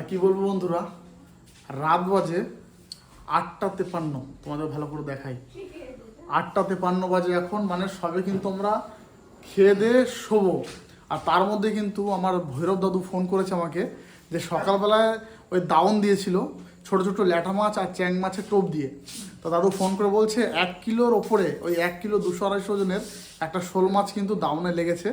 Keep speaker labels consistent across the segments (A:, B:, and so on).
A: তা কি বলব বন্ধুরা? রাত বাজে আটটা তেপান্ন। তোমাদের ভালো করে দেখাই। আটটা তেপান্ন বাজে এখন মানে সবে কিন্তু আমরা খেয়ে দিয়ে শোবো। আর তার মধ্যে কিন্তু আমার ভৈরব দাদু ফোন করেছে আমাকে যে সকালবেলায় ওই দাউন দিয়েছিল, ছোট ছোট ল্যাটা মাছ আর চ্যাং মাছের টোপ দিয়ে। তো দাদু ফোন করে বলছে, এক কিলোর ওপরে, ওই এক কিলো দুশো আড়াইশো ওজনের একটা শোল মাছ কিন্তু দাউনে লেগেছে।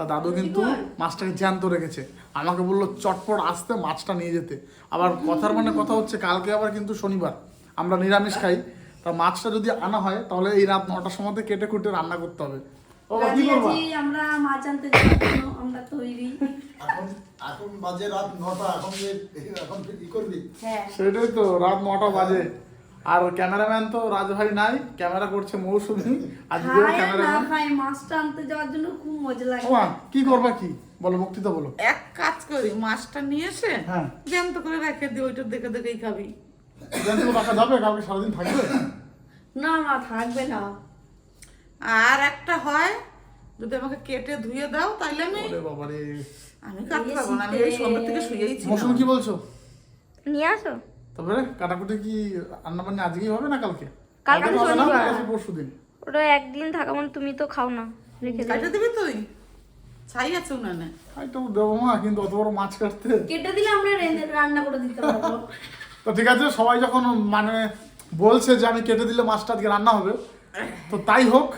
A: তা দাদু কিন্তু মাছটাকে জ্যান্ত রেখেছে। আমাকে বলল চটপট আসতে মাছটা নিয়ে যেতে। আবার কথার মানে কথা হচ্ছে কালকে আবার কিন্তু শনিবার। আমরা নিরামিষ খাই। তা মাছটা যদি আনা হয় তাহলে এই রাত নটার সময় কেটে কুটে রান্না করতে হবে। ও কি
B: রাজি
A: করবা?
B: আমরা মাছ আনতে যাওয়ার আমরা তৈরি।
C: এখন এখন বাজে রাত নটা এখন এখন কি করবি?
B: হ্যাঁ।
A: সেটাই তো রাত নটা বাজে। আর ক্যামেরাম্যান তো রাজভাই নাই ক্যামেরা করছে মৌসুমি।
B: আর না
A: ক্যামেরাম্যান।
B: খাই মাছটা আনতে যাওয়ার জন্য খুব মজা লাগে।
A: ওমা কি করবা কি? বলো বক্তৃতা বলো।
D: এক কাজ করি মাছটা নিয়ে এসে
A: হ্যাঁ।
D: জ্যান্ত করে রেখে দিই ওইটা দেখে দেখেই খাবি।
A: জানতে রাখা যাবে? কালকে সারাদিন থাকবে?
B: না না থাকবে না।
D: আর একটা হয় যদি আমাকে কেটে ধুয়ে দাও তাহলে আমি
A: ওরে বাবা রে
D: আমি কাটতে পারব না আমি এই সন্ধ্যা থেকে শুয়েই ছিলাম।
A: মৌসুমি কি বলছো?
E: নিয়ে আসো।
A: তারপরে কাটাকুটি কি রান্না বান্না আজকেই হবে না কালকে?
E: কালকে
A: হবে না। পরশু দিন
E: ওটা একদিন থাকা মানে তুমি তো খাও না রেখে দিও
D: কাটে দিবি। তুই ছাই আছে উনানে।
A: তো দেবো মা কিন্তু অত বড় মাছ কাটতে।
B: কেটে দিলে আমরা রান্না করে দিতে পারব।
A: তো ঠিক আছে সবাই যখন মানে বলছে যে আমি কেটে দিলে মাছটা আজকে রান্না হবে তো তাই হোক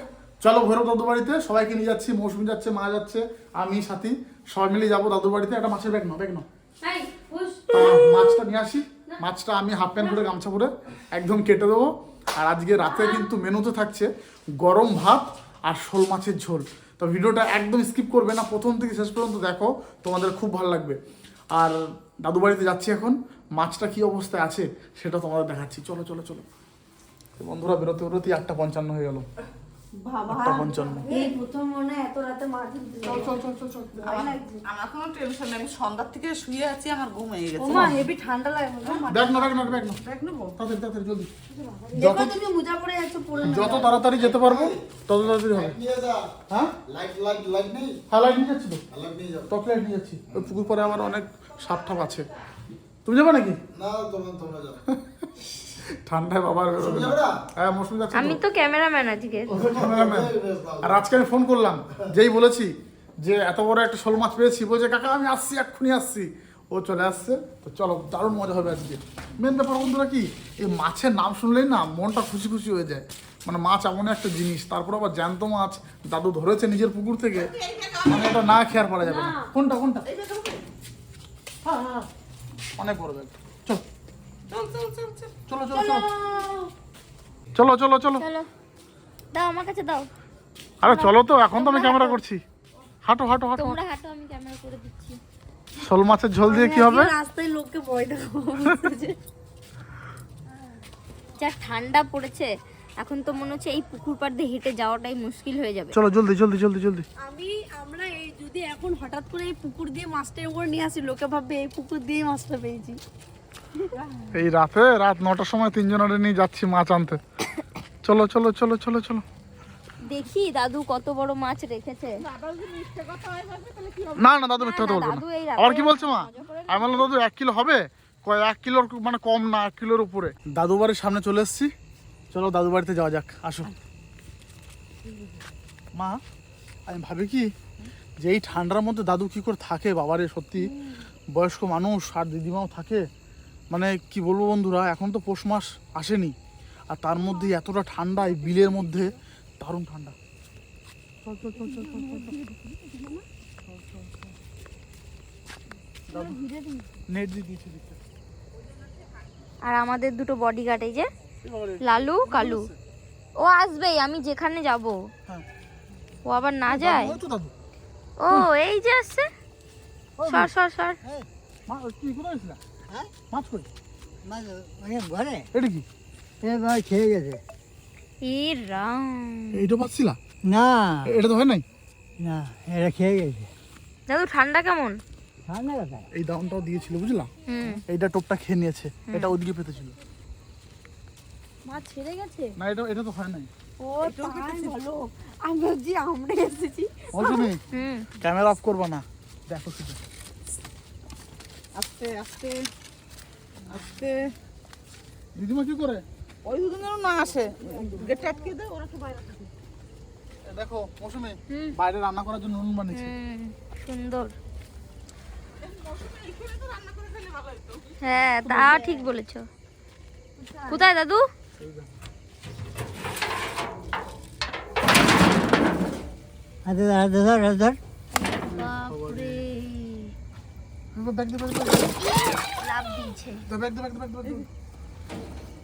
A: চলো ভৈরব দাদু বাড়িতে সবাইকে নিয়ে যাচ্ছি মৌসুমি যাচ্ছে মা যাচ্ছে আমি সাথী সবাই মিলে যাব দাদু বাড়িতে। একটা মাছের ব্যাগ নাও ব্যাগ নাও। তা মাছটা নিয়ে আসি। মাছটা আমি হাফ প্যান্ট করে গামছা পরে একদম কেটে দেবো। আর আজকে রাতে কিন্তু মেনুতে থাকছে গরম ভাত আর শোল মাছের ঝোল। তো ভিডিওটা একদম স্কিপ করবে না, প্রথম থেকে শেষ পর্যন্ত দেখো, তোমাদের খুব ভালো লাগবে। আর দাদু বাড়িতে যাচ্ছি এখন, মাছটা কি অবস্থায় আছে সেটা তোমাদের দেখাচ্ছি। চলো চলো চলো। বন্ধুরা, বেরোতে বেরোতে আটটা পঞ্চান্ন হয়ে গেল।
B: বাবা।
A: আটটা পঞ্চান্ন
B: এই প্রথম মনে এত রাতে মাছ
A: চল চল চল চল চল।
D: আমার কোনো টেনশন নেই আমি সন্ধ্যার থেকে শুয়ে আছি আমার ঘুম হয়ে গেছে।
B: ওমা হেভি ঠান্ডা লাগে বলো মা।
A: ব্যাগ না ব্যাগ না ব্যাগ না
D: দেখ নেব?
A: তাড়াতাড়ি তাড়াতাড়ি জলদি।
B: দেখো তুমি মোজা যাচ্ছ না।
A: যত তাড়াতাড়ি যেতে পারব তত তাড়াতাড়ি হবে। হ্যাঁ?
C: লাইট লাইট লাইট নেই?
A: নিয়ে যাচ্ছি তো।
C: লাইট নিয়ে যাও।
A: টকলেট নিয়ে যাচ্ছি। পুকুর পরে আমার অনেক সাপ টাপ আছে। তুমি যাবে নাকি?
C: না তোমরা তোমরা যাও।
A: ঠান্ডায় বাবার বেরোবে না। হ্যাঁ মৌসুমি যাচ্ছে
E: আমি তো ক্যামেরাম্যান আজকে।
A: ক্যামেরাম্যান। আর আজকে আমি ফোন করলাম যেই বলেছি যে এত বড় একটা শোল মাছ পেয়েছি বলছে কাকা আমি আসছি এক্ষুনি আসছি। ও চলে আসছে। তো চলো দারুণ মজা হবে আজকে। মেন ব্যাপার বন্ধুরা কি এই মাছের নাম শুনলেই না মনটা খুশি খুশি হয়ে যায়। মানে মাছ এমন একটা জিনিস তারপর আবার জ্যান্ত মাছ দাদু ধরেছে নিজের পুকুর থেকে। মানে এটা না খেয়ার পারা যাবে না। কোনটা কোনটা? হ্যাঁ হ্যাঁ হ্যাঁ। অনেক বড় ব্যাগ। চল।
D: চল চল চল চল।
A: চলো চলো
E: দাও আমার কাছে দাও।
A: আরে চলো তো এখন তো আমি ক্যামেরা করছি। হাঁটো হাঁটো হাঁটো।
E: তোমরা হাঁটো আমি ক্যামেরা করে দিচ্ছি।
A: শোল মাছের ঝোল দিয়ে কি হবে?
B: রাস্তায় লোককে ভয় দেখাবো।
E: যা ঠান্ডা পড়েছে। এখন তো মনে হচ্ছে এই পুকুর পাড় দিয়ে হেঁটে যাওয়াটাই মুশকিল হয়ে যাবে।
A: চলো জলদি জলদি জলদি জলদি।
B: আমি আমরা এই যদি এখন হঠাৎ করে এই পুকুর দিয়ে মাছটা উপর নিয়ে আসি লোকে ভাববে এই পুকুর দিয়ে মাছটা পেয়েছি।
A: এই রাতে রাত নটার সময় তিনজনের নিয়ে যাচ্ছি মাছ আনতে। চলো চলো চলো চলো চলো।
E: দেখি দাদু কত বড় মাছ রেখেছে।
A: না না দাদু মিথ্যা কথা বলব না। আবার কি বলছো মা? আমি বললাম দাদু এক কিলো হবে? কয় এক কিলোর মানে কম না এক কিলোর উপরে। দাদু বাড়ির সামনে চলে এসেছি। চলো দাদু বাড়িতে যাওয়া যাক আসো। মা আমি ভাবি কি যে এই ঠান্ডার মধ্যে দাদু কি করে থাকে বাবারে সত্যি। বয়স্ক মানুষ আর দিদিমাও থাকে। মানে কি বলব বন্ধুরা এখন তো পৌষ মাস আসেনি আর তার মধ্যে এতটা ঠান্ডা এই বিলের মধ্যে দারুণ ঠান্ডা। চল চল চল চল চল চল, চল। নেট দিয়ে দিয়েছে দিকটা
E: আর আমাদের দুটো বডিগার্ড এই যে লালু কালু। ও আসবেই আমি যেখানে যাব।
A: হ্যাঁ।
E: ও আবার না যায়? ও এই যে আসছে। সর সর সর।
A: কোথায়
F: হ্যাঁ?
A: মাছ কই?
F: মাছ মানে ঘরে?
A: এটা কি?
F: এ ভাই খেয়ে গেছে।
E: রাম।
A: এইটা পাচ্ছিলা
F: না।
A: এটা তো হয় নাই?
F: না এটা খেয়ে গেছে।
E: দাদু ঠান্ডা কেমন?
F: ঠান্ডা
A: এই দাউনটাও দিয়েছিল বুঝলা? এইটা টোপটা খেয়ে নিয়েছে এটা ওদিকে পেতেছিল।
B: মাছ ছেড়ে গেছে?
A: না এটা এটা তো হয় নাই।
B: ও ভালো আমরা এসেছি।
A: ক্যামেরা অফ করবা না। দেখো শুধু
D: আস্তে আস্তে। আস্তে
A: দিদিমা কি করে?
D: ওই না আসে গেটটা আটকে দে ওরা তো বাইরে থাকে
A: দেখো মৌসুমি বাইরে রান্না করার জন্য নুন বানিয়েছে।
E: সুন্দর।
D: এখানে তো রান্না করে খেলে ভালো হতো
E: হ্যাঁ তা ঠিক বলেছ। কোথায় দাদু?
F: ধর হাতে ধর।
E: বাপরে। লাভ দিয়েছে।
A: ব্যাগ দে ব্যাগ দে ব্যাগ দে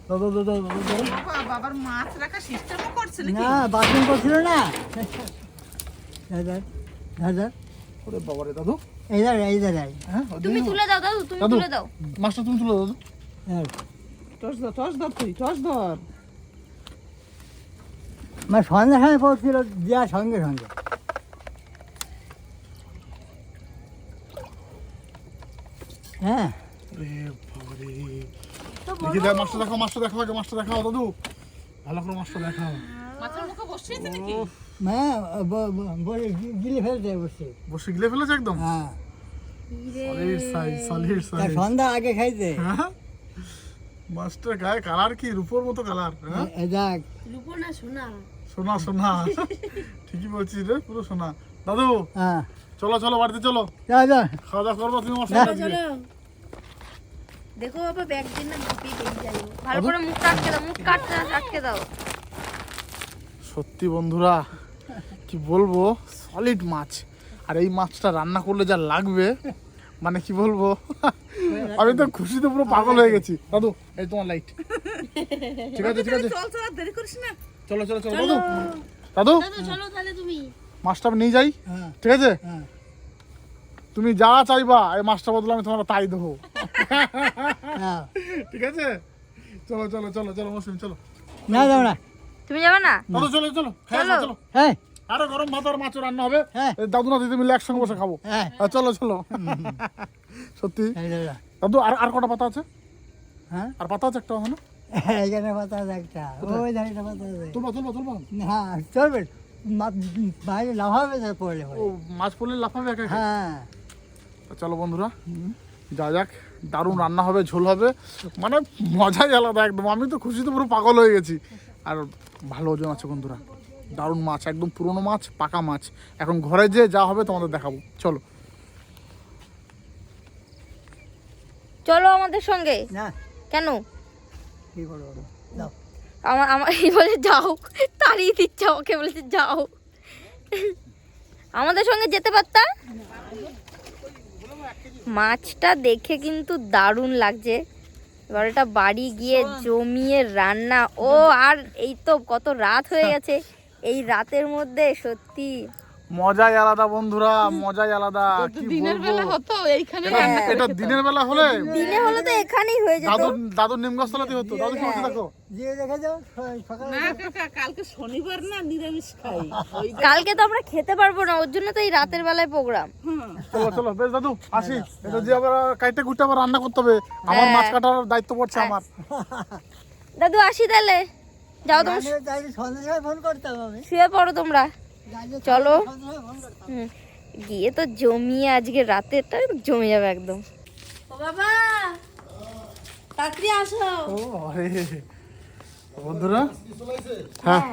A: দাও দাও দাও দাও দাও, দাও।
D: বাবা বাবার মাছ রাখা সিস্টেমও করছে
F: না বাথরুম করছিল না। ধর ধর ধর ধর
A: ওরে বাবা রে দাদু।
F: এই ধর এই ধর
A: হ্যাঁ
E: তুমি তুলে দাও দাদু তুমি তুলে দাও।
A: মাছটা তুমি তুলে দাও দাদু।
D: টস ধর টস ধর তুই টস ধর।
F: মানে সন্ধ্যে সময় পড়ছিল দেওয়ার সঙ্গে সঙ্গে। হ্যাঁ।
A: দেখি দেখ মাছটা দেখাও মাছটা দেখাও আগে মাছটা দেখাও দাদু। ভালো করে মাছটা দেখাও।
F: গিলে বসে।
A: বসে গিলে ফেলেছে একদম?
F: হ্যাঁ। সন্ধ্যা আগে খাইতে
A: হ্যাঁ? মাছটার গায়ে কালার কি? রূপোর মতো কালার হ্যাঁ?
F: দেখ।
B: রূপো না সোনা?
A: সোনা সোনা। ঠিকই বলছিস রে পুরো সোনা। দাদু
F: হ্যাঁ।
A: চলো চলো বাড়িতে চলো।
F: যা যা।
A: খাওয়া দাওয়া করব তুমি আমার সঙ্গে
B: দেখো বাবা ব্যাগ দিন না ধুপিয়ে বেরিয়ে যাব
E: ভালো করে মুখটা আটকে দাও মুখটা আটকে আটকে দাও।
A: সত্যি বন্ধুরা কি বলব? সলিড মাছ। আর এই মাছটা রান্না করলে যা লাগবে মানে কি বলব? আমি তো খুশিতে পুরো পাগল হয়ে গেছি। দাদু এই তোমার লাইট ঠিক আছে ঠিক আছে।
D: চল চল দেরি করিস না।
A: চলো চলো চলো। দাদু দাদু
B: চলো তাহলে তুমি।
A: মাছটা নিয়ে যাই।
F: হ্যাঁ।
A: ঠিক আছে?
F: হ্যাঁ।
A: তুমি যা চাইবা এই মাছটা বদলে আমি তোমার তাই দেবো। ঠিক আছে? চলো চলো চলো চলো মৌসুমি চলো।
F: না যাও না।
E: তুমি যাবে না?
A: চলো চলো হ্যাঁ
E: চলো।
A: চলো।
F: হ্যাঁ।
A: আরে গরম ভাত আর মাছ রান্না হবে।
F: হ্যাঁ।
A: দাদু না দিদি মিলে একসঙ্গে বসে খাব।
F: হ্যাঁ।
A: হ্যাঁ, চলো চলো। সত্যি। দাদু আর আর কটা পাতা আছে?
F: হ্যাঁ?
A: আর পাতা আছে একটা ওখানে?
F: এখানে পাতা আছে একটা। ওই ধারে পাতা আছে।
A: তুলবা তুলবা তুলবা।
F: হ্যাঁ চলবে। মা- বাইরে লাফাবে তো পড়লে
A: ও মাছ পড়লে লাফাবে একা একা।
F: হ্যাঁ।
A: চলো বন্ধুরা যা যাক। দারুণ রান্না হবে ঝোল হবে। মানে মজাই আলাদা একদম। আমি তো খুশিতে পুরো পাগল হয়ে গেছি। আর ভালো ওজন আছে বন্ধুরা। দারুণ মাছ একদম পুরনো মাছ পাকা মাছ। এখন ঘরে যে যা হবে তোমাদের দেখাবো। চলো।
E: চলো আমাদের সঙ্গে।
F: না।
E: কেন?
F: কি করব দাও
E: আমার আমার এই বলে যাও। তাড়িয়ে দিচ্ছে আমাকে বলেছে যাও। আমাদের সঙ্গে যেতে পারতা? মাছটা দেখে কিন্তু দারুণ লাগছে। এবার এটা বাড়ি গিয়ে জমিয়ে রান্না। ও আর এই তো কত রাত হয়ে। গেছে। এই রাতের মধ্যে সত্যি
A: মজাই আলাদা বন্ধুরা মজাই আলাদা
D: দিনের বেলা হতো এইখানে
A: এটা- দিনের বেলা হলে
E: দিনে হলে তো এখানেই হয়ে যেত।
A: দাদু দাদু নিম গাছতলাতে হতো। দাদু কি বলছে দেখো?
F: যাও সকালে
D: না কাকা কালকে শনিবার না নিরামিষ খাই।
E: কালকে তো আমরা খেতে পারব না ওর জন্য তো এই রাতের বেলায় প্রোগ্রাম।
A: চলো চলো বেশ দাদু আসি। এটা যে আবার কাইটে কুটে আবার রান্না করতে হবে আমার মাছ কাটার দায়িত্ব পড়ছে আমার।
E: দাদু আসি তাহলে। যাও তুমি
F: ফোন
E: শুয়ে পড়ো তোমরা। চলো। গিয়ে তো জমিয়ে আজকে রাতেরটা জমে যাবে একদম।
B: ও বাবা তাড়াতাড়ি আসো।
A: ও আরে বন্ধুরা হ্যাঁ।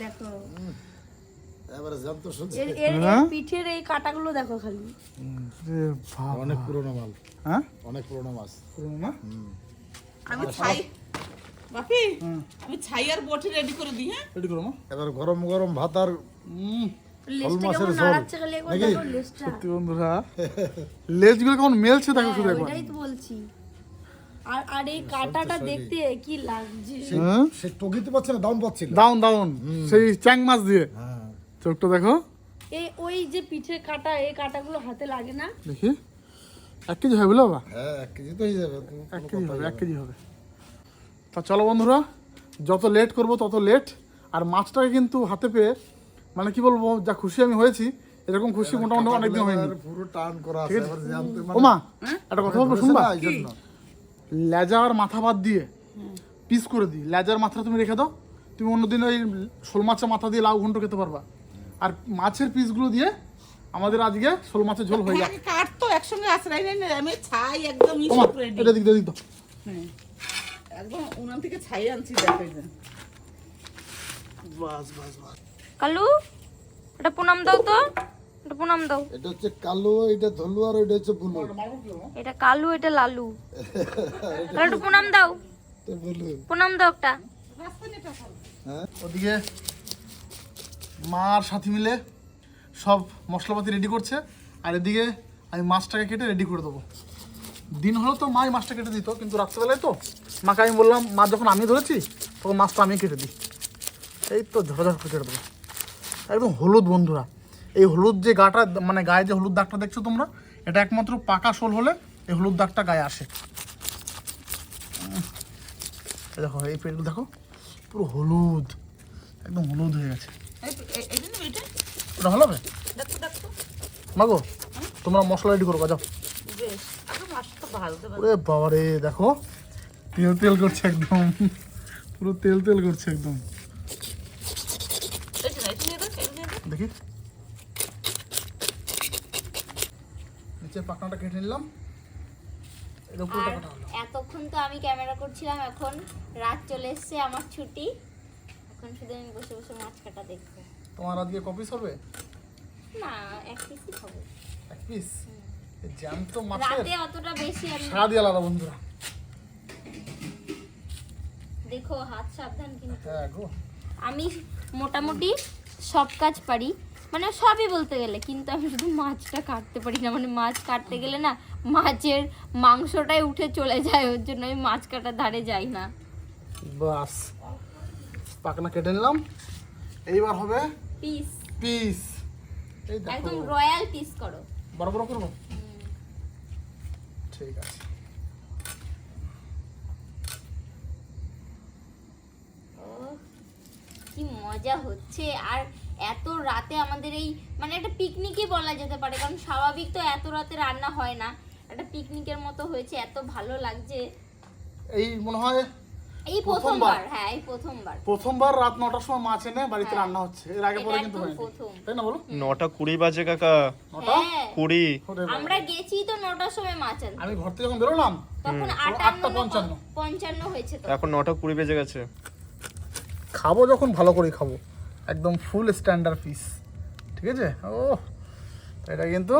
B: দেখো
C: এবারে শুনছে?
B: এর? পিঠের এই কাটাগুলো দেখো খালি।
C: অনেক পুরোনো মাল।
A: হ্যাঁ?
C: অনেক পুরোনো মাছ।
A: পুরনো না
D: আমি ছাই বাপি আমি ছাই আর বটি রেডি করে দিই হ্যাঁ?
A: রেডি করো মা।
C: এবার গরম গরম ভাত আর
A: সত্যি বন্ধুরা লেজগুলো কেমন মেলছে দেখো শুধু
B: হ্যাঁ,
A: একবার।
B: তো বলছি। আর আর এই কাটাটা দেখতে কি লাগছে।
A: হ্যাঁ?
C: সে টকিতে পাচ্ছে না দাম পাচ্ছিল
A: দাউন দাউন। সেই চ্যাং মাছ দিয়ে। চোখটা দেখো।
B: এই ওই যে পিঠের কাটা এই কাটাগুলো হাতে লাগে না?
A: দেখি। এক কেজি হবে বাবা
C: হ্যাঁ এক কেজি তো হয়ে যাবে
A: এক কেজি হবে এক কেজি হবে। তা চলো বন্ধুরা যত লেট করব তত লেট আর মাছটাকে কিন্তু হাতে পেয়ে মানে কি বলব যা খুশি আমি হয়েছি এরকম খুশি মোটামুটি অনেকদিন হয়নি।
C: এবার পুরো টান করা আছে এবার জানতে
A: ও মা একটা কথা বলব শুনবা?
C: এই জন্য।
A: লেজা আর মাথা বাদ দিয়ে পিস করে দিই। লেজার মাথাটা তুমি রেখে দাও। তুমি অন্যদিন ওই শোল মাছের মাথা দিয়ে লাউ ঘন্ট খেতে পারবা। আর মাছের পিসগুলো দিয়ে আমাদের আজকে শোল মাছের ঝোল হয়ে যাবে
D: কাঠ তো একসঙ্গে আশ্রয় নেই আমি ছাই একদম
A: এটা দিক দিক
D: একদম উনান থেকে ছাই আনছি।
A: বাস বাস বাস।
E: কালু এটা প্রণাম দাও তো এটা প্রণাম দাও।
C: এটা হচ্ছে কালো এটা ধলু আর এটা হচ্ছে বুলু।
E: এটা কালু। এটা লালু। একটু প্রণাম দাও।
C: তো বুলু।
E: প্রণাম দাও একটা।
A: ওদিকে মা আর সাথী মিলে সব মশলাপাতি রেডি করছে। আর এদিকে আমি মাছটাকে কেটে রেডি করে দেবো। দিন হলো তো মাই মাছটা কেটে দিত, কিন্তু রাত্রেবেলায় তো মাকে আমি বললাম, মা, যখন আমি ধরেছি, তখন মাছটা আমি কেটে দিই। এই তো ঝড়ঝড় করে কেটে দেবো। একদম হলুদ বন্ধুরা। এই হলুদ যে গাটা মানে গায়ে যে হলুদ দাগটা দেখছ তোমরা, এটা একমাত্র পাকা শোল হলে এই হলুদ দাগটা গায়ে আসে। দেখো, এই পেটগুলো দেখো, পুরো হলুদ, একদম হলুদ হয়ে গেছে। ওটা ভালো হবে?
D: দেখো, দেখো।
A: মাগো তোমরা মশলা রেডি করো যাও। ওরে বাবা রে দেখো তেল তেল করছে একদম। পুরো তেল তেল করছে একদম।
D: এটা এটা।
A: দেখি। নিচের পাকনাটা কেটে নিলাম।
E: এতক্ষণ তো আমি ক্যামেরা করছিলাম এখন রাত চলে এসছে আমার ছুটি। এখন শুধু আমি বসে বসে মাছ কাটা দেখব
A: তোমার আজকে কপিস হবে?
E: না এক পিসই খাব
A: এক পিস জ্যান্ত মাছের।
E: রাতে অতটা বেশি আমি
A: স্বাদই আলাদা বন্ধুরা।
E: দেখো হাত সাবধান কিন্তু।
A: হ্যাঁ গো।
E: আমি মোটামুটি সব কাজ পারি। মানে সবই বলতে গেলে কিন্তু আমি শুধু মাছটা কাটতে পারি না। মানে মাছ কাটতে গেলে না মাছের মাংসটাই উঠে চলে যায়। ওর জন্য আমি মাছ কাটার ধারে যাই না।
A: বাস। পাকনা কেটে নিলাম। এইবার হবে
E: পিস
A: পিস
E: একদম রয়্যাল পিস করো।
A: বড় বড় করব ঠিক আছে।
E: কি মজা হচ্ছে। আর এত রাতে আমাদের এই মানে একটা পিকনিকই বলা যেতে পারে কারণ স্বাভাবিক তো এত রাতে রান্না হয় না। একটা পিকনিকের মতো হয়েছে এত ভালো লাগছে।
A: এই মনে হয়
E: এই
A: প্রথমবার।
E: প্রথমবার? হ্যাঁ এই প্রথমবার।
A: প্রথমবার রাত নটার সময় মাছ এনে বাড়িতে
E: হ্যাঁ।
A: রান্না হচ্ছে। এর আগে পরে কিন্তু হয়নি। তাই না বলো?
G: নটা কুড়ি বাজে কাকা।
A: নটা?
E: হ্যাঁ।
G: কুড়ি।
E: আমরা গেছি তো নটার সময় মাছ আনতে
A: আমি ঘর থেকে যখন বেরোলাম
E: তখন
A: আটটা পঞ্চান্ন।
E: পঞ্চান্ন হয়েছে
G: এখন নটা কুড়ি বেজে গেছে।
A: খাব যখন ভালো করে খাব। একদম ফুল স্ট্যান্ডার্ড পিস ঠিক আছে? ও এটা কিন্তু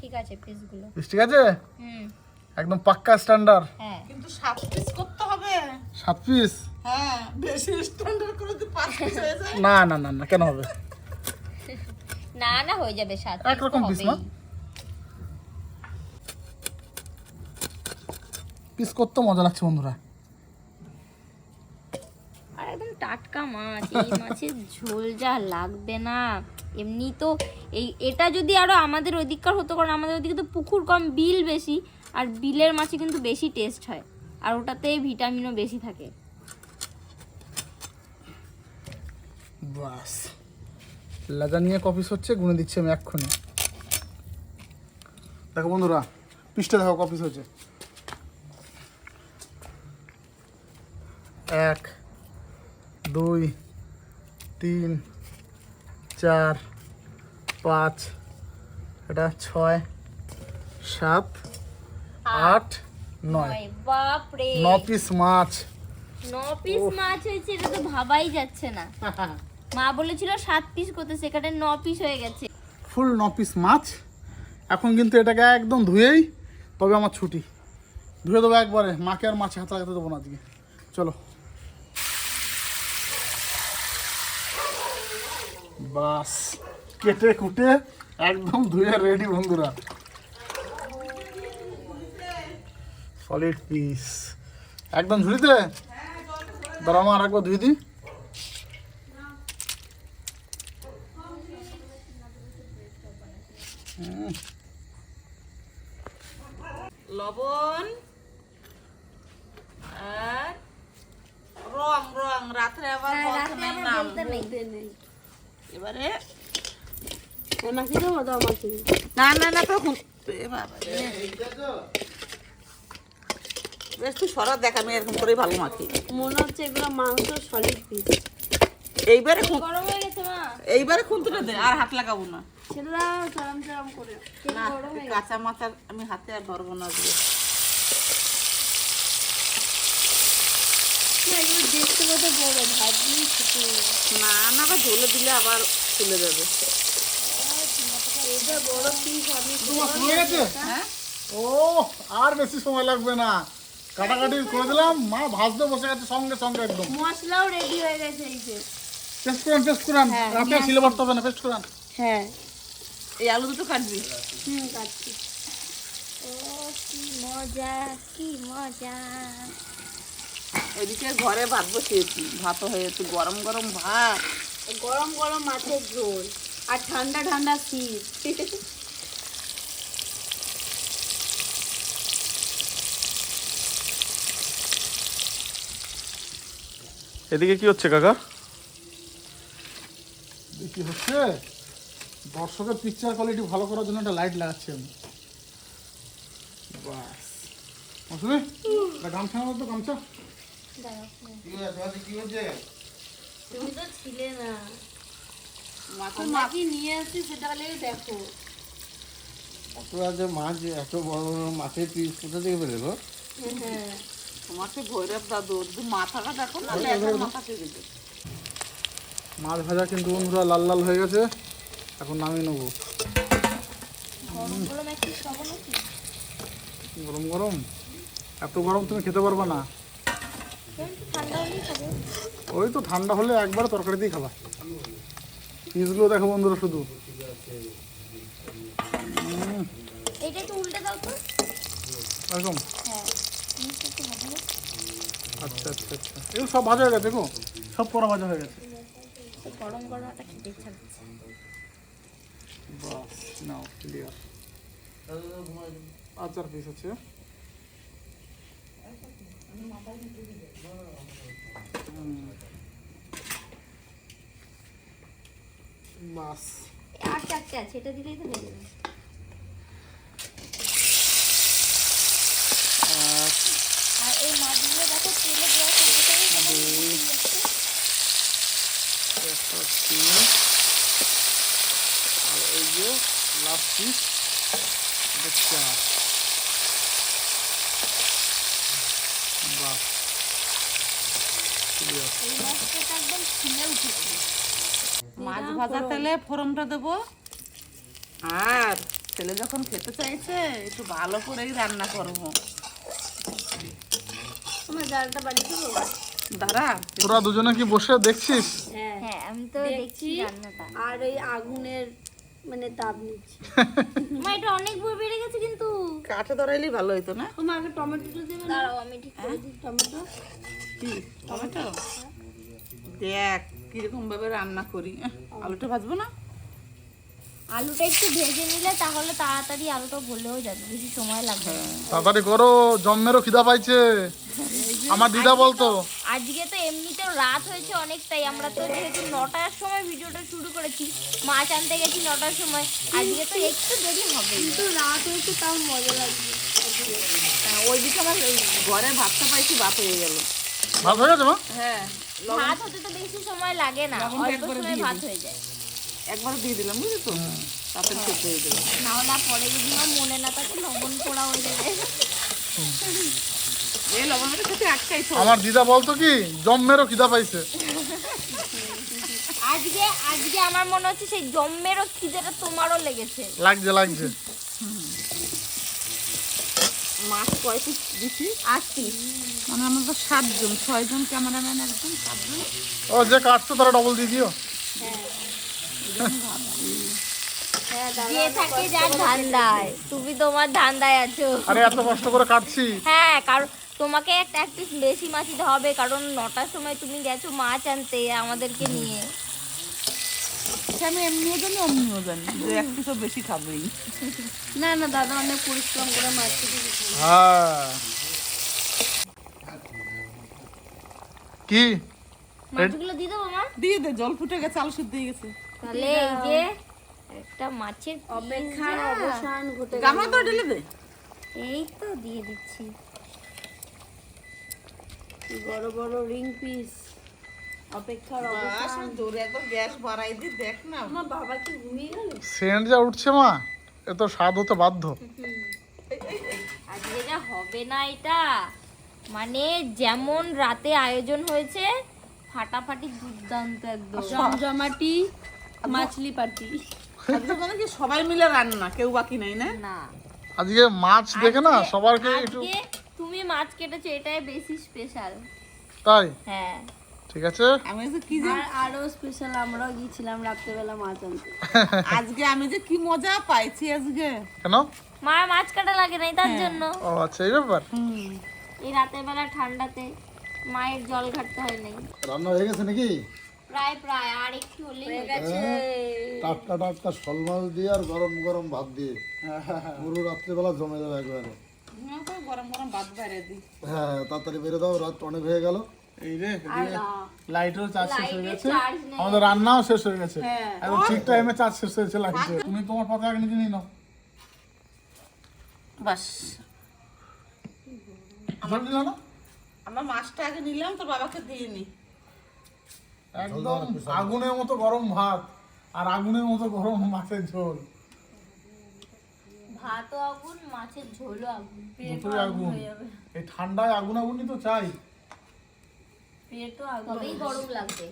E: ঠিক আছে পিসগুলো
A: পিস ঠিক আছে? একদম পাক্কা স্ট্যান্ডার্ড
E: হ্যাঁ।
D: কিন্তু সাত পিস করতে হবে।
A: সাত পিস
D: হ্যাঁ বেশি স্ট্যান্ডার্ড করে তো পাঁচ পিস হয়ে যায়।
A: না না না না কেন হবে?
E: না না হয়ে যাবে সাত
A: একরকম পিস না? পিস করতে মজা লাগছে বন্ধুরা।
E: একদম টাটকা মাছ, এই মাছের ঝোল যা লাগবে না। এমনি তো এই, এটা যদি আরও আমাদের ওদিককার হতো, কারণ আমাদের ওদিকে তো পুকুর কম, বিল বেশি, আর বিলের মাছে কিন্তু বেশি টেস্ট হয়, আর ওটাতে ভিটামিনও বেশি থাকে।
A: বাস। লাজানিয়া কপিস হচ্ছে গুনে দিচ্ছি আমি এক্ষুনি। দেখো বন্ধুরা, পিসটা দেখো কপিস হচ্ছে এক দুই তিন চার পাঁচ এটা ছয় সাত আট নয়।
E: নয়,
A: ন পিস মাছ।
E: ন পিস মাছ হয়েছে এটা তো ভাবাই যাচ্ছে না। মা বলেছিল সাত পিস করতে সেখানে ন পিস হয়ে গেছে।
A: ফুল ন পিস মাছ। এখন কিন্তু এটাকে একদম ধুয়েই তবে আমার ছুটি। ধুয়ে দেবো একবারে। মাকে আর মাছে হাতে লাগাতে দেবো না আজকে। চলো। বাস। কেটে কুটে একদম ধুয়ে রেডি বন্ধুরা। সলিড পিস একদম ঝুড়িতে? দাঁড়া আমার একবার ধুয়ে দিই।
D: লবণ আর রং রং। রাত্রে আবার
E: হ্যাঁ,
D: নেই নাম এবারে না না না তখন। বেশ তুই দেখ আমি এরকম করেই ভালো মাখি।
B: মনে হচ্ছে এগুলো মাংস সলিড পিস
D: এইবারে
E: গরম হয়ে গেছে মা।
D: এইবারে দে আর হাত লাগাবো না।
B: চরম চরম করে।
D: না কাঁচা মাথা আমি হাতে আর ধরবো না দিয়ে
B: না, বড় ছোটো
D: না না আবার ঝোলে দিলে আবার ফুলে যাবে।
B: এটা বড় পিস আমি
A: তোমার হয়ে
D: হ্যাঁ?
A: ও আর বেশি সময় লাগবে না। কাটাকাটি করে দিলাম মা ভাজতে বসে গেছে সঙ্গে সঙ্গে একদম।
B: মশলাও রেডি হয়ে গেছে এই যে।
A: পেস্ট করান পেস্ট করান। রাতে শিলে বাড়তে হবে না পেস্ট করান।
B: হ্যাঁ।
D: এই আলু দুটো কাটবি?
B: হুম কাটছি।
E: ও কি মজা কি মজা।
D: এদিকে ঘরে ভাত বসিয়েছি। ভাত হয়েছে গরম গরম ভাত।
B: গরম গরম মাছের ঝোল আর ঠান্ডা ঠান্ডা শীত।
G: এদিকে কি হচ্ছে কাকা?
A: কি হচ্ছে দর্শকের পিকচার কোয়ালিটি ভালো করার জন্য একটা লাইট লাগাচ্ছি আমি। বাস। মৌসুমি গামছা তো গামছা।
B: তুমি তো ছিলে না।
D: মাছের
B: নিয়ে আসছি সেটা
C: মাছ এত বড় বড় মাছের পিস কোথা থেকে পেলে গো?
B: হ্যাঁ।
D: তোমাকে ভৈরব দাদু মাথাটা দেখো না মাথা
A: মাছ ভাজা কিন্তু বন্ধুরা লাল লাল হয়ে গেছে এখন নামিয়ে নেব।
E: গরম গরম একটু খাব নাকি?
A: গরম গরম? এত গরম তুমি খেতে পারবে না
E: একটু ঠান্ডা হলেই খাব
A: ওই তো ঠান্ডা হলে একবার তরকারি দিয়ে খাবা। পিসগুলো দেখো বন্ধুরা শুধু।
E: উল্টে দাও তো। হ্যাঁ।
A: আচ্ছা আচ্ছা আচ্ছা। এগুলো সব ভাজা হয়ে গেছে গো? সব ভাজা হয়ে গেছে।
E: তো গরম গরম একটা খেতে ইচ্ছা করছে।
A: বাস নাও ক্লিয়ার আচার পিস আছে। বাস
E: আর চারটে আছে এটা দিলেই তো হয়ে যাবে। আর এই মাছগুলো দেখো তেলে দেওয়ার সঙ্গে সঙ্গে
A: আর এই যে লাস্ট পিস এটা চার বাস ক্লিয়ার
E: এই মাছটা তো একদম ফুলে উঠেছে
D: মাছ ভাজা তেলে ফোড়নটা দেবো। আর ছেলে যখন খেতে চাইছে একটু ভালো করেই রান্না করব।
B: বাড়ি
D: দাঁড়া।
A: তোরা দুজনে কি বসে দেখছিস?
B: হ্যাঁ।
E: হ্যাঁ আমি তো
B: দেখছি।
E: রান্নাটা।
B: আর ওই আগুনের মানে তাপ নিচ্ছি।
E: মা এটা অনেক বই বেড়ে গেছে কিন্তু।
D: কাঠে ধরাইলেই ভালো হইতো না?
B: তোমার আগে টমেটোটা দেবে
E: দাঁড়াও আমি ঠিক করে দিই
B: টমেটো।
D: কি টমেটো? দেখ কীরকম ভাবে রান্না করি। আলুটা ভাজবো না?
E: আলুটা একটু ভেজে নিলে তাহলে তাড়াতাড়ি আলুটা গলেও যাবে বেশি সময় লাগবে
A: তাড়াতাড়ি করো জম্মেরও খিদা পাইছে। আমার দিদা বলতো।
E: আজকে তো এমনিতেও রাত হয়েছে অনেকটাই আমরা তো যেহেতু নটার সময় ভিডিওটা শুরু করেছি মাছ আনতে গেছি নটার সময়। আজকে তো একটু দেরি হবে।
B: কিন্তু রাত হয়েছে তাও মজা লাগবে
D: হ্যাঁ, ওইদিকে আমার ঘরে ভাতটা পাইছি ভাত হয়ে গেল।
A: ভাত হয়ে গেছে মা?
D: হ্যাঁ
E: ভাত হতে তো বেশি সময় লাগে না অল্প সময় ভাত হয়ে যায়।
D: একবার দিয়ে দিলাম বুঝলি তো তাতে খেতে হয়ে গেল
E: না হলে পরে যদি আমার মনে না থাকে লবণ পোড়া হয়ে যাবে।
D: এই লবণটা খেতে আটকাইছো
A: আমার দিদা বলতো কি জম্মেরও খিদা পাইছে।
E: আজকে আজকে আমার মনে হচ্ছে সেই জম্মেরও খিদেটা তোমারও লেগেছে।
A: লাগছে লাগছে।
D: মাছ কয় পিস দিছি মানে আমরা তো সাতজন ছয়জন ক্যামেরাম্যান একজন সাতজন।
A: ও যে কাটছো তারা ডবল দিয়ে দিও।
E: যে থাকে যার ধান্দায়। তুমি তোমার ধান্দায় আছো।
A: আরে এত কষ্ট করে কাটছি।
E: হ্যাঁ কারণ তোমাকে একটা এক পিস বেশি মাছ দিতে হবে কারণ নটার সময় তুমি গেছো মাছ আনতে আমাদেরকে নিয়ে।
D: সে আমি এমনিও জানি অমনিও জানি যে এক পিসও বেশি খাবেই
B: না না দাদা অনেক পরিশ্রম করে মাছ
A: হ্যাঁ। কি?
E: মাছগুলো দিয়ে দেবো আমার
D: দিয়ে দে জল ফুটে গেছে আলু সিদ্ধ হয়ে গেছে।
E: তাহলে এই যে একটা মাছের
B: অপেক্ষার অবসান ঘটে গেল।
D: গামলা তো ঢেলে দে।
E: এই তো দিয়ে দিচ্ছি।
B: বড় বড় রিং পিস। অপেক্ষার
D: বাস,
B: অবসান
D: জোরে গ্যাস বাড়াই দি দেখ না।
B: আমার বাবা কি ঘুমিয়ে গেল?
A: সেন্ট যা উঠছে মা এ তো স্বাদ হতে বাধ্য।
E: আজকে যা হবে না এটা। মানে যেমন রাতে আয়োজন হয়েছে ফাটাফাটি দুর্দান্ত একদম।
B: জমজমাটি মাছলি পাটি।
D: আজকে মানে কি সবাই মিলে রান্না কেউ বাকি নাই না?
E: না।
A: আজকে মাছ দেখে না সবারকে একটু
E: তুমি মাছ কেটেছো এটাই বেশি স্পেশাল
A: তাই?
E: হ্যাঁ।
A: ঠিক আছে?
D: আমি যে কি যে
B: আরও স্পেশাল আমরাও গিয়েছিলাম রাত্রেবেলা মাছ আনতে।
D: আজকে আমি যে কি মজা পাইছি আজকে।
A: কেন?
E: মার মাছ কাটা লাগে নাই তার জন্য।
A: ও আচ্ছা এই ব্যাপার।
E: এই রাতের বেলা ঠান্ডাতে মায়ের জল ঘাটতে হয় নাই।
C: রান্না হয়ে গেছে নাকি?
E: প্রায় প্রায় আর একটু হলেই হয়ে।
C: টাটকা দিয়ে আর গরম গরম ভাত দিয়ে। পুরো রাত্রিবেলা জমে যাবে একবারে।
D: গরম গরম ভাত বাইরে দিই
C: হ্যাঁ তাড়াতাড়ি বেরো দাও রাত অনেক হয়ে গেল।
A: এই রে লাইটেরও চার্জ শেষ হয়ে গেছে। আমাদের রান্নাও শেষ হয়ে গেছে। একদম ঠিক টাইমে চার্জ শেষ হয়েছে লাইটে তুমি তোমার পাতা আগে নিজে নিয়ে নাও।
D: বাস।
A: জল দিলা না?
D: আমার মাছটা আগে নিলাম তোর বাবাকে দিয়ে নি।
A: একদম আগুনের মতো গরম ভাত আর আগুনের মতো গরম মাছের ঝোল।
E: ভাতও আগুন মাছের ঝোলও আগুন।
A: আগুন এই ঠান্ডায় আগুন আগুনই তো চাই।
B: পেটও আগুন
E: তবেই গরম লাগবে।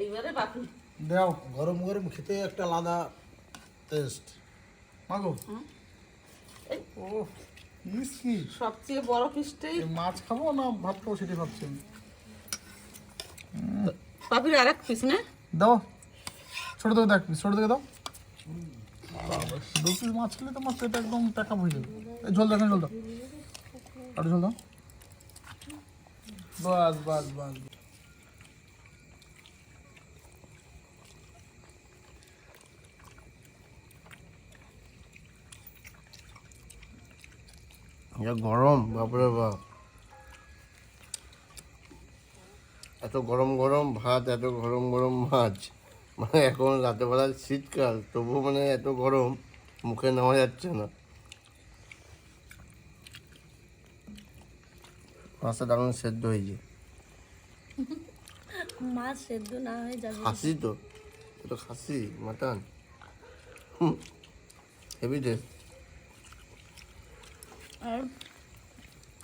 D: এইবারে বাকি
A: দেও
C: গরম গরম খেতে একটা আলাদা টেস্ট
A: মাগো। ও ইস কি
D: সবচেয়ে বড় পিসটাই
A: এই মাছ খাব না ভাত খাব সেটাই ভাবছি আমি।
D: পাপির আর এক পিস না?
A: দাও। ছোট থেকে দেখ ছোট থেকে দাও। দু পিস মাছ খেলে তোমার পেট একদম টাকা যাবে। এই ঝোল দেখেন ঝোল দাও। আর ঝোল দাও। বাস বাস বাস।
H: যা গরম বাপরে বাপ। এত গরম গরম ভাত এত গরম গরম মাছ। মানে এখন রাতেবেলা শীতকাল তবুও মানে এত গরম মুখে নেওয়া যাচ্ছে না। মাছটা দারুণ সেদ্ধ হয়েছে।
B: মাছ সেদ্ধ না হয়ে যাবে
H: খাসি তো এটা খাসি মাটন। হেভি টেস্ট
B: আর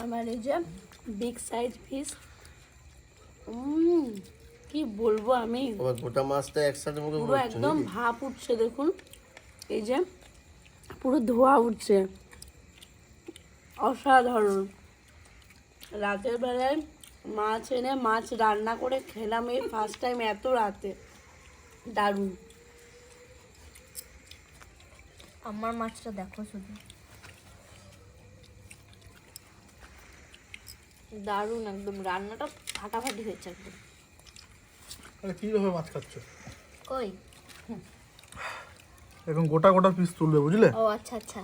B: আমার এই যে বিগ সাইজ ফিস কি বলব আমি?
H: গোটা মাছটা একসাথে
B: পুরো একদম ভাপ উঠছে দেখুন। এই যে পুরো ধোয়া উঠছে। অসাধারণ। রাতের বেলায় মাছ এনে মাছ রান্না করে খেলাম এই ফার্স্ট টাইম এত রাতে। দারুণ।
E: আমার মাছটা দেখো শুধু।
B: দারুণ একদম রান্নাটা ফাটাফাটি হয়েছে একদম।
A: আরে কীভাবে মাছ খাচ্ছ?
E: কই?
A: এখন গোটা গোটা পিস তুলবে বুঝলে?
E: ও আচ্ছা আচ্ছা।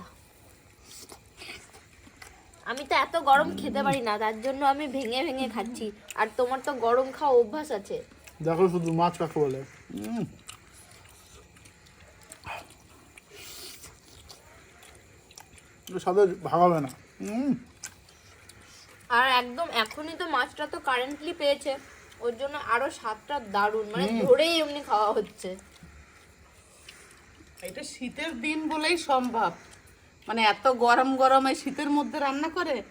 E: আমি তো এত গরম খেতে পারি না তার জন্য আমি ভেঙে ভেঙে খাচ্ছি। আর তোমার তো গরম খাওয়া অভ্যাস আছে।
A: দেখো শুধু মাছ কাকে বলে। সাথে ভাগাবে না। উম।
E: আর একদম এখনই তো মাছটা তো কারেন্টলি পেয়েছে। ওর জন্য আরও স্বাদটা দারুণ মানে ধরেই এমনি খাওয়া হচ্ছে।
D: এটা শীতের দিন বলেই সম্ভব। মানে এত গরম গরমে শীতের মধ্যে রান্না করে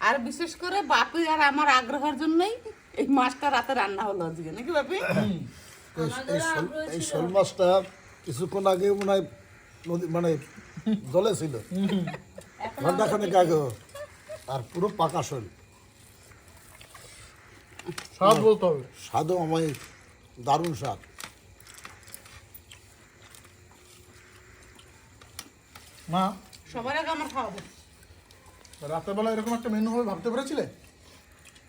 D: আর বিশেষ করে বাপি আর আমার আগ্রহের জন্যই এই মাছটা রাতে রান্না হলো আজকে। নাকি বাপি?
C: এই- শোল এই শোল মাছটা কিছুক্ষণ আগে মনে হয় নদী মানে জলে ছিল। ঘণ্টা খানেক আগে। আর পুরো পাকা শোল
A: স্বাদ বলতে হবে।
C: স্বাদও আমায় দারুণ স্বাদ।
A: মা
D: সবার আগে আমার খাওয়াবো
A: রাতের বেলা এরকম একটা মেনু হবে ভাবতে পেরেছিলে?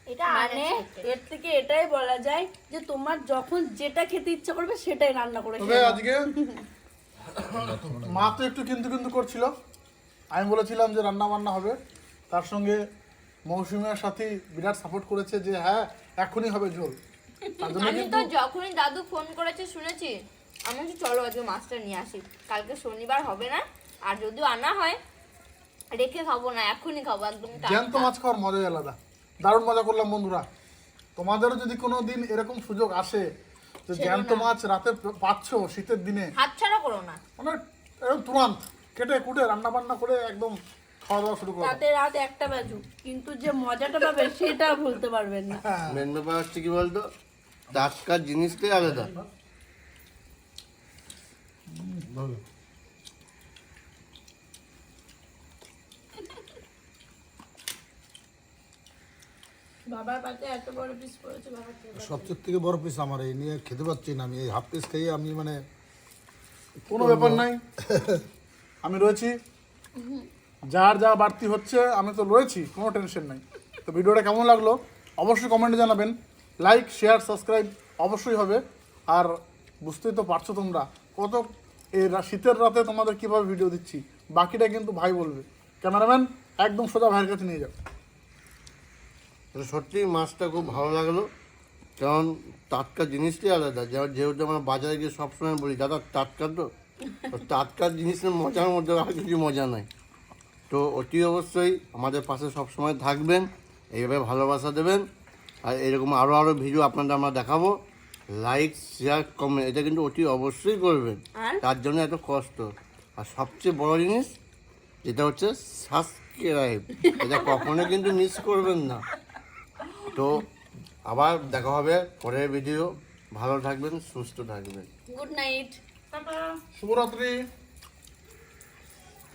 E: এটা
B: মানে এর থেকে এটাই বলা যায় যে তোমার যখন যেটা খেতে ইচ্ছা করবে সেটাই রান্না করে
A: তবে আজকে মা তো একটু কিন্তু কিন্তু করছিল। আমি বলেছিলাম যে রান্না বান্না হবে। তার সঙ্গে মৌসুমিয়ার সাথে বিরাট সাপোর্ট করেছে যে হ্যাঁ এখনই হবে ঝোল।
E: আমি তো যখনই দাদু ফোন করেছে শুনেছি। আমি বলছি চলো আজকে মাছটা নিয়ে আসি। কালকে শনিবার হবে না? আর যদিও আনা হয় রেখে খাব না এখনই খাব একদম
A: জ্যান্ত। মাছ খাওয়ার মজাই আলাদা। দারুণ মজা করলাম বন্ধুরা। তোমাদেরও যদি কোনো দিন এরকম সুযোগ আসে যে জ্যান্ত মাছ রাতে পাচ্ছ শীতের দিনে
E: হাতছাড়া করো না।
A: মানে এরকম তুরান্ত কেটে কুটে রান্না বান্না করে একদম খাওয়া দাওয়া শুরু করো।
B: তাতে রাত একটা বাজুক কিন্তু যে মজাটা পাবে সেটা ভুলতে পারবেন না।
H: মেন ব্যাপার হচ্ছে কি বলতো? জিনিসটাই আলাদা।
B: বাবার পাতে এত বড় পিস পড়েছে
C: সবচেয়ে থেকে বড় পিস আমার এই নিয়ে খেতে পাচ্ছি না আমি এই হাফ পিস খেয়ে আমি মানে
A: কোনো ব্যাপার নাই। আমি রয়েছি। যার যা বাড়তি হচ্ছে, আমি তো রয়েছি, কোনো টেনশন নাই। তো ভিডিওটা কেমন লাগল, অবশ্যই কমেন্টে জানাবেন। লাইক শেয়ার সাবস্ক্রাইব অবশ্যই হবে। আর বুঝতেই তো পারছ তোমরা, কত এই শীতের রাতে তোমাদের কীভাবে ভিডিও দিচ্ছি, বাকিটা কিন্তু ভাই বলবে। ক্যামেরাম্যান একদম সোজা ভাইয়ের কাছে নিয়ে যাও।
H: সত্যি মাছটা খুব ভালো লাগল, কারণ টাটকা জিনিসটাই আলাদা। যে- যেহেতু আমরা বাজারে গিয়ে সবসময় বলি, দাদা, টাটকা তো? তো টাটকা জিনিসের মজার মধ্যে আর কিছু মজা নাই। তো অতি অবশ্যই আমাদের পাশে সবসময় থাকবেন এইভাবে ভালোবাসা দেবেন। আর এরকম আরও আরও ভিডিও আপনাদের আমরা দেখাবো। লাইক শেয়ার কমেন্ট এটা কিন্তু অতি অবশ্যই করবেন। তার জন্য এত কষ্ট। আর সবচেয়ে বড় জিনিস যেটা হচ্ছে সাবস্ক্রাইব এটা কখনো কিন্তু মিস করবেন না। তো আবার দেখা হবে পরের ভিডিও ভালো থাকবেন সুস্থ থাকবেন।
B: গুড নাইট
A: শুভরাত্রি।